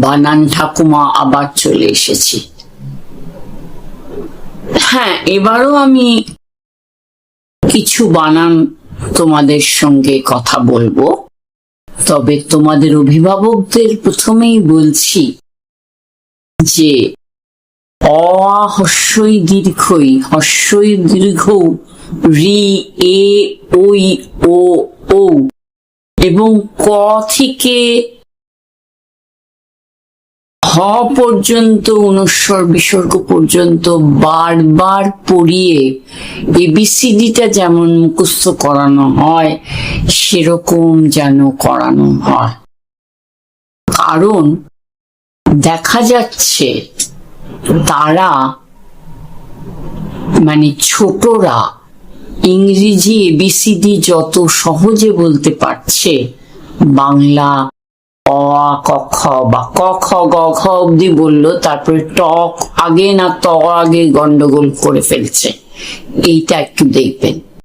বানান ঠাকুমা আবার চলে এসেছি। হ্যাঁ এবারও আমি কিছু বানান তোমাদের সঙ্গে কথা বলব। তবে তোমাদের অভিভাবকদের প্রথমেই বলছি যে অ দীর্ঘই, হস্যই দীর্ঘ রি, এ ওই ও ও এবং ক থেকে পর্যন্ত, অনুস্বর বিসর্গ পর্যন্ত বারবার পড়িয়ে এবিসিডিটা যেমন মুখস্থ করানো হয়, সেরকম যেন করানো হয়। কারণ দেখা যাচ্ছে তারা মানে ছোটরা ইংরেজি এবিসিডি যত সহজে বলতে পারছে, বাংলা অ ক, খ বা ক, খ, গ খ অব্দি বলল, তারপরে টক আগে না ত আগে গন্ডগোল করে ফেলছে। এইটা একটু দেখবেন।